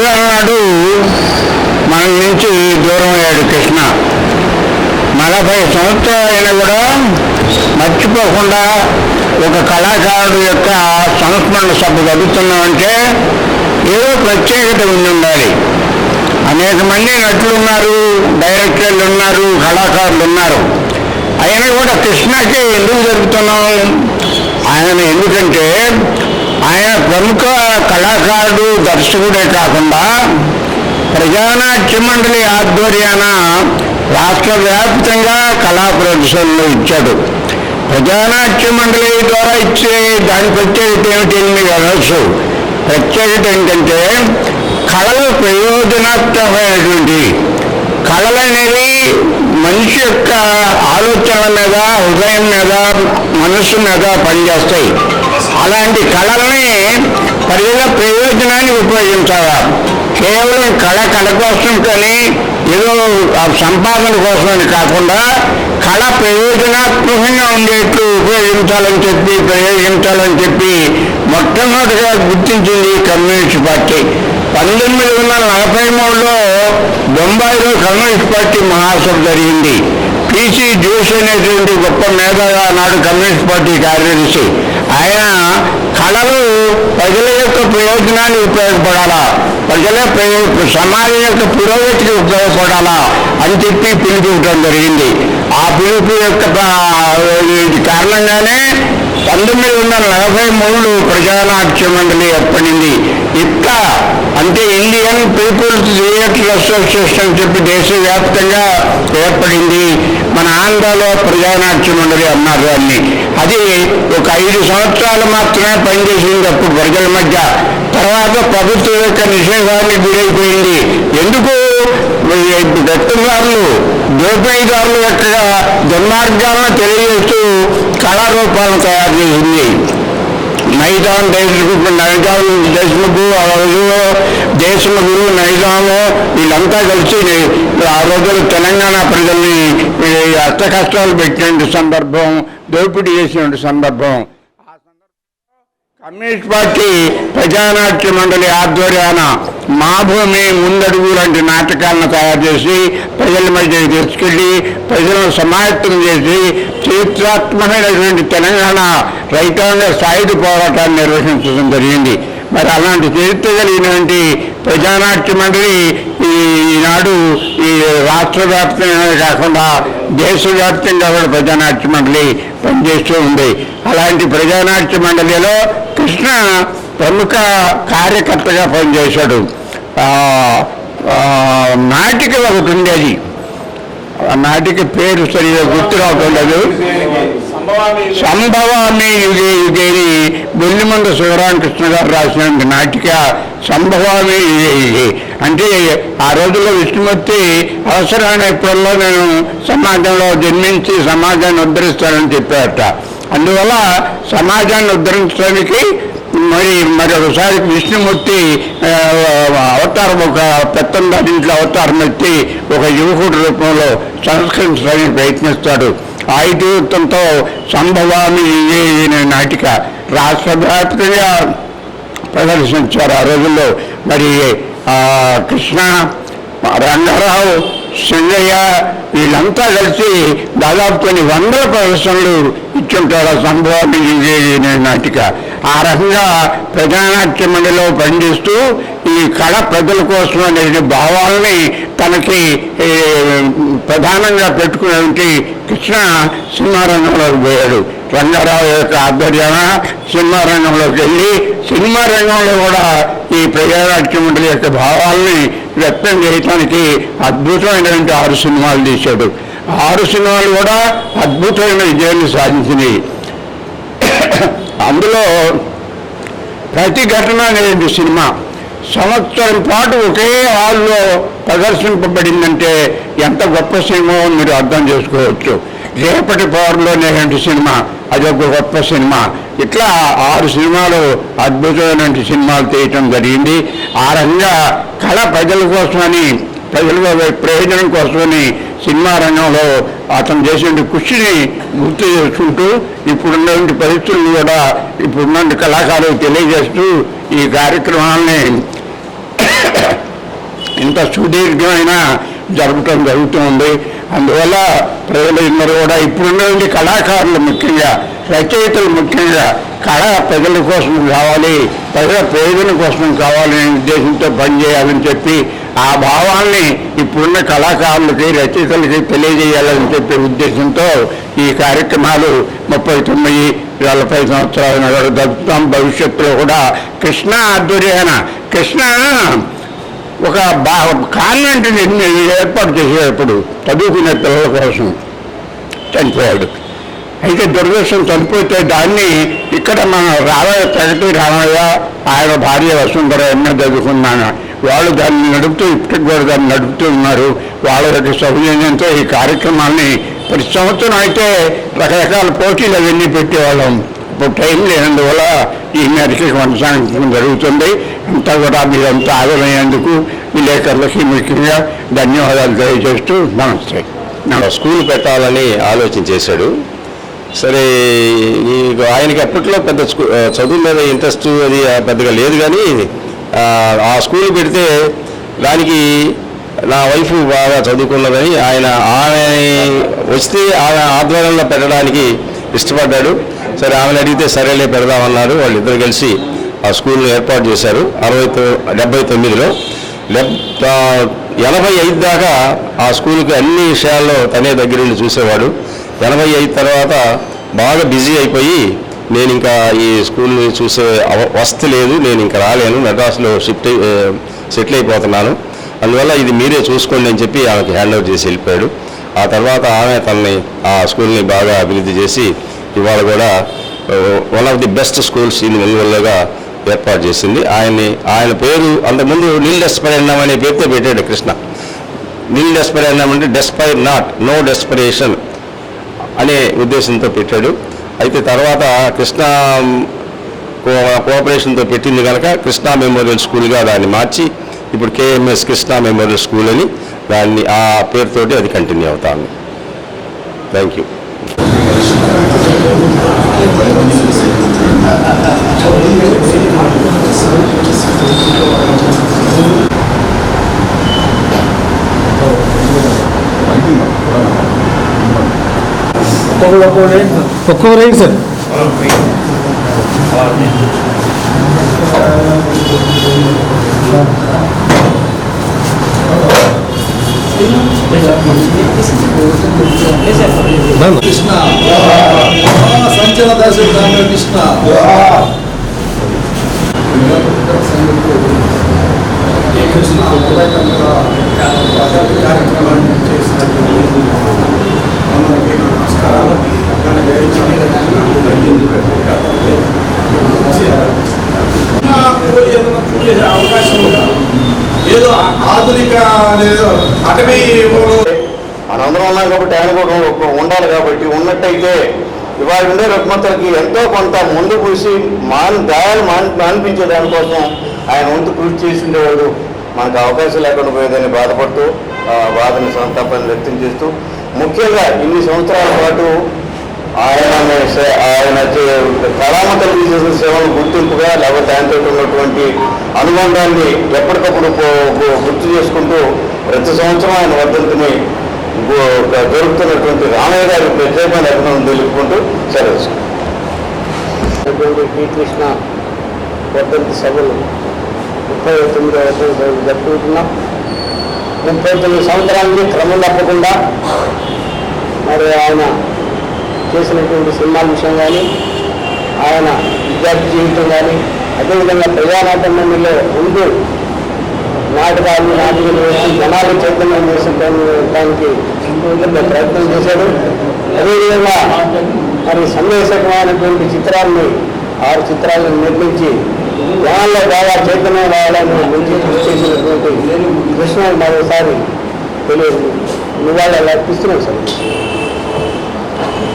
సంవత్సరాల నాడు మన నుంచి దూరం అయ్యాడు కృష్ణ. నలభై సంవత్సరాలైనా కూడా మర్చిపోకుండా ఒక కళాకారుడు యొక్క సంస్మరణ సభ జరుగుతున్నామంటే ఏదో ప్రత్యేకత ఉండి ఉండాలి అనేక మంది నటులు ఉన్నారు డైరెక్టర్లు ఉన్నారు కళాకారులు ఉన్నారు. అయినా కూడా కృష్ణకి ఎందుకు జరుగుతున్నాం ఆయన ఎందుకంటే ఆయన ప్రముఖ కళాకారుడు దర్శకుడే కాకుండా ప్రజానాట్య మండలి ఆధ్వర్యాన రాష్ట్ర వ్యాప్తంగా కళా ప్రదర్శనలు ఇచ్చాడు. ప్రజానాట్య మండలి ద్వారా ఇచ్చే దాని ప్రత్యేకత ఏమిటి మీకు అనొచ్చు ప్రత్యేకత ఏంటంటే కళలు ప్రయోజనాత్మకమైనటువంటి కళలు అనేవి మనిషి యొక్క ఆలోచనల మీద హృదయం మీద మనస్సు మీద పనిచేస్తాయి. అలాంటి కళల్ని ప్రజల ప్రయోజనాన్ని ఉపయోగించాలా? కేవలం కళ కళ కోసం కానీ ఏదో ఆ సంపాదన కోసమని కాకుండా కళ ప్రయోజనాత్మకంగా ఉండేట్లు ఉపయోగించాలని చెప్పి ప్రయోగించాలని చెప్పి మొట్టమొదటిగా గుర్తించింది కమ్యూనిస్ట్ పార్టీ. పంతొమ్మిది వందల నలభై మూడులో బొంబాయిలో కమ్యూనిస్ట్ పార్టీ మహాసభ జరిగింది. పీసీ జోషి అనేటువంటి గొప్ప మేధాగా నాడు కమ్యూనిస్ట్ పార్టీ కార్యదర్శి. ఆయన కళలు ప్రజల యొక్క ప్రయోజనానికి ఉపయోగపడాలా? ప్రజల సమాజం యొక్క పురోగతికి ఉపయోగపడాలా? అని చెప్పి పిలుపుకోవడం జరిగింది. ఆ పిలుపు యొక్క కారణంగానే పంతొమ్మిది వందల నలభై మూడు ప్రజానాట్య మండలి ఏర్పడింది. ఇట్లా అంటే ఇండియన్ పీపుల్స్ థియేటర్ అసోసియేషన్ అని చెప్పి దేశవ్యాప్తంగా ఏర్పడింది. మన ఆంధ్రాలో ప్రజానాట్య మండలి అన్నారు దాన్ని అది ఒక ఐదు సంవత్సరాలు మాత్రమే పనిచేసింది అప్పుడు ప్రజల మధ్య. తర్వాత ప్రభుత్వం యొక్క నిషేధానికి గురైపోయింది. ఎందుకు? వ్యక్తిదారులు దోపిడీదారుల యొక్క దుర్మార్గాలను తెలియజేస్తూ కళారూపాలను తయారు చేసింది. నైజాం దేశముఖ్ నైజాం దేశముఖు ఆ రోజుల్లో దేశముఖులు నైజాము వీళ్ళంతా కలిసి ఆ రోజుల్లో తెలంగాణ ప్రజల్ని అష్ట కష్టాలు పెట్టిన సందర్భం దోపిడీ చేసిన సందర్భం. కమ్యూనిస్ట్ పార్టీ ప్రజానాట్య మండలి ఆధ్వర్యాన మా భూమి ముందడుగు లాంటి నాటకాలను తయారు చేసి ప్రజల మధ్య తీసుకెళ్ళి ప్రజలను సమాయత్తం చేసి చరిత్రాత్మకమైనటువంటి తెలంగాణ రైతాంగ సాయుధ పోరాటాన్ని నిర్వహించడం జరిగింది. మరి అలాంటి చరిత్ర కలిగినటువంటి ప్రజానాట్య మండలి ఈనాడు ఈ రాష్ట్ర వ్యాప్తంగా కాకుండా దేశవ్యాప్తంగా కూడా ప్రజానాట్య మండలి పనిచేస్తూ ఉంది. అలాంటి ప్రజానాట్య మండలిలో కృష్ణ ప్రముఖ కార్యకర్తగా పనిచేశాడు. నాటిక ఒకటి ఉండేది. ఆ నాటిక పేరు సరిగా గుర్తు రావటం సంభవామి యుగే యుగేని బొల్లిమంద శివరామకృష్ణ గారు రాసిన నాటిక సంభవామి యుగే యుగే. అంటే ఆ రోజుల్లో విష్ణుమూర్తి అవసరమైన ఎప్పుడల్లో నేను సమాజంలో జన్మించి సమాజాన్ని ఉద్ధరిస్తానని చెప్పారట. అందువల్ల సమాజాన్ని ఉద్ధరించడానికి మరి మరి ఒకసారి విష్ణుమూర్తి అవతారం ఒక పెత్తందారి ఇంట్లో అవతారం ఎత్తి ఒక యువకుడి రూపంలో సంస్కరించడానికి ప్రయత్నిస్తాడు. ఆ ఇతివృత్తంతో సంభవామి అనే నాటిక రాష్ట్రవ్యాప్తంగా ప్రదర్శించారు ఆ రోజుల్లో. మరి కృష్ణ రంగారావు సింగయ్య వీళ్ళంతా కలిసి దాదాపు కొన్ని వందల ప్రదర్శనలు ఇచ్చుంటారు ఆ సంభవాన్ని అనే నాటిక. ఆ రకంగా ప్రజానాట్య మండలిలో పనిచేస్తూ ఈ కళ ప్రజల కోసం అనే భావాలని తనకి ప్రధానంగా పెట్టుకునేటువంటి కృష్ణ సినిమా రంగంలోకి పోయాడు. రంగారావు యొక్క ఆధ్వర్యాన సినిమా రంగంలోకి వెళ్ళి సినిమా రంగంలో కూడా ఈ ప్రజానాట్య మండలి యొక్క భావాల్ని వ్యక్తం చేయటానికి అద్భుతమైనటువంటి ఆరు సినిమాలు తీశాడు. ఆరు సినిమాలు కూడా అద్భుతమైన విజయాన్ని సాధించినాయి అందులో ప్రతి ఘటన అనేది సినిమా. సంవత్సరం పాటు ఒకే హాల్లో ప్రదర్శింపబడిందంటే ఎంత గొప్ప సినిమా మీరు అర్థం చేసుకోవచ్చు. రేపటి పవర్లోనేటువంటి సినిమా అదొక గొప్ప సినిమా. ఇట్లా ఆరు సినిమాలు అద్భుతమైనటువంటి సినిమాలు తీయటం జరిగింది. ఆ రకంగా కళ ప్రజల కోసమని ప్రజల ప్రయోజనం కోసమని సినిమా రంగంలో అతను చేసిన కృషిని గుర్తు చేసుకుంటూ ఇప్పుడున్నటువంటి పరిస్థితులను కూడా ఇప్పుడున్న కళాకారులు తెలియజేస్తూ ఈ కార్యక్రమాల్ని ఇంత సుదీర్ఘమైన జరపటం జరుగుతుంది. అందువల్ల ప్రజలందరూ కూడా ఇప్పుడున్నటువంటి కళాకారులు ముఖ్యంగా రచయితలు ముఖ్యంగా కళ ప్రజల కోసం కావాలి ప్రజల ప్రయోజనం కోసం కావాలనే ఉద్దేశంతో పనిచేయాలని చెప్పి ఆ భావాల్ని ఇప్పుడున్న కళాకారులకి రచయితలకి తెలియజేయాలని చెప్పే ఉద్దేశంతో ఈ కార్యక్రమాలు ముప్పై తొమ్మిది నలభై సంవత్సరాల నాడు జరుపుతాం భవిష్యత్తులో కూడా కృష్ణ ఆధ్వర్యాన కృష్ణ ఒక బా కాన్వెంట్ని ఏర్పాటు చేసేటప్పుడు చదువుకునే పిల్లల కోసం చనిపోయాడు. అయితే దురదృష్టం చనిపోతే దాన్ని ఇక్కడ మన రామయ్య తగటి రామయ్య ఆయన భార్య వసుంధర ఎన్నో చదువుకున్నాను. వాళ్ళు దాన్ని నడుపుతూ ఇప్పటికి కూడా దాన్ని నడుపుతూ ఉన్నారు. వాళ్ళ యొక్క సౌజన్యంతో ఈ కార్యక్రమాన్ని ప్రతి సంవత్సరం అయితే రకరకాల పోటీలు అవన్నీ పెట్టేవాళ్ళం. ఇప్పుడు టైం లేనందువల్ల ఈ మేరకు కొనసాగించడం జరుగుతుంది. అంతా కూడా మీరంతా ఆదరయ్యేందుకు విలేకరులకి ముఖ్యంగా ధన్యవాదాలు తెలియజేస్తూ నమస్తే. స్కూల్ పెట్టాలని ఆలోచన చేశాడు. సరే ఆయనకి అప్పట్లో పెద్ద స్కూ చదువు మీద ఇంట్రెస్ట్ అది పెద్దగా లేదు కానీ ఆ, స్కూల్ పెడితే దానికి నా వైఫ్ బాగా చదువుకున్నదని ఆయన ఆమె వస్తే ఆమె ఆధ్వర్యంలో పెట్టడానికి ఇష్టపడ్డాడు. సరే ఆమెను అడిగితే సరేలే పెడదామన్నారు వాళ్ళిద్దరు కలిసి ఆ స్కూల్ను ఏర్పాటు చేశారు. అరవై డెబ్బై తొమ్మిదిలో. డెబ్ ఎనభై ఐదు దాకా ఆ స్కూల్కి అన్ని విషయాల్లో తనే దగ్గరుండి చూసేవాడు. ఎనభై ఐదు తర్వాత బాగా బిజీ అయిపోయి నేను ఇంకా ఈ స్కూల్ని చూసే అవ- లేదు నేను ఇంకా రాలేను మెడ్రాస్లో షిఫ్ట్ అయి- సెటిల్ అయిపోతున్నాను. అందువల్ల ఇది మీరే చూసుకోండి అని చెప్పి ఆమెకి హ్యాండ్ ఓవర్ చేసి వెళ్ళిపోయాడు. ఆ తర్వాత ఆమె తనని ఆ స్కూల్ని బాగా అభివృద్ధి చేసి ఇవాళ కూడా one of the best schools in ఒంగోలుగా ఏర్పాటు చేసింది. ఆయన్ని ఆయన పేరు అంతకుముందు నీల్ డెస్పైర్నం అనే పేరుతో పెట్టాడు కృష్ణ. నీల్ డెస్పైర్నం అంటే డెస్పైర్ నాట్ నో డెస్పరేషన్ అనే ఉద్దేశంతో పెట్టాడు. అయితే తర్వాత కృష్ణ కో- కోఆపరేషన్తో పెట్టింది కనుక కృష్ణా మెమోరియల్ స్కూల్గా దాన్ని మార్చి ఇప్పుడు కేఎంఎస్ కృష్ణా మెమోరియల్ స్కూల్ అని దాన్ని ఆ పేరుతోటి అది కంటిన్యూ అవుతాను థ్యాంక్ యూ. ఒక్కొక్కరు ఏంటి సార్ కృష్ణ దర్శకుడు రామ కృష్ణ కృష్ణ కార్యక్రమాన్ని చేసినటువంటి అందరికీ నా నమస్కారాలు ఏదైనా పూజ చేసే అవకాశం ఉందా ఏదో ఆధునిక అటవీ మనందరం ఉన్నాం కాబట్టి ఆయన కూడా ఉండాలి కాబట్టి ఉన్నట్టయితే ఇవాళ ఉండే రుగ్మతలకి ఎంతో కొంత ముందు పూసి మాన్ గాయాలు మాన్ మానిపించే దానికోసం ఆయన వంతు కృషి చేసిండేవాడు. మనకు అవకాశం లేకుండా పోయేదని బాధపడుతూ బాధని సంతాపాన్ని వ్యక్తం చేస్తూ ముఖ్యంగా ఇన్ని సంవత్సరాల పాటు ఆయన ఆయన చే- కళామతలు చేసిన సేవలు గుర్తింపుగా లేకపోతే ఆయనతో ఉన్నటువంటి అనుబంధాన్ని ఎప్పటికప్పుడు గుర్తు చేసుకుంటూ ప్రతి సంవత్సరం ఆయన వర్ధంతిని గు- రామయ్య గారి ప్రత్యేకమైన అభినందన తెలుపుకుంటూ సరే శ్రీకృష్ణ వర్ధంతి సభలు ముప్పై తొమ్మిదవ జరుపుకుంటున్నాం. ముప్పై తొమ్మిది సంవత్సరానికి క్రమం తప్పకుండా మరి ఆయన చేసినటువంటి సినిమాల విషయం కానీ ఆయన విద్యార్థి జీవితం కానీ అదేవిధంగా ప్రజానాట్య మండలిలో ఉంటూ నాటకాలు నాటకాలు వేసి జనాలు చైతన్యం చేసడానికి పెద్ద ప్రయత్నం చేశాడు. అదేవిధంగా మరి సందేశకమైనటువంటి చిత్రాన్ని ఆరు చిత్రాలను నిర్మించి జనాల్లో బాగా చైతన్యం రావడానికి మంచి కృషి చేసినటువంటి కృష్ణ మరోసారి తెలియదు. నివాళులు అర్పిస్తున్నాం సార్.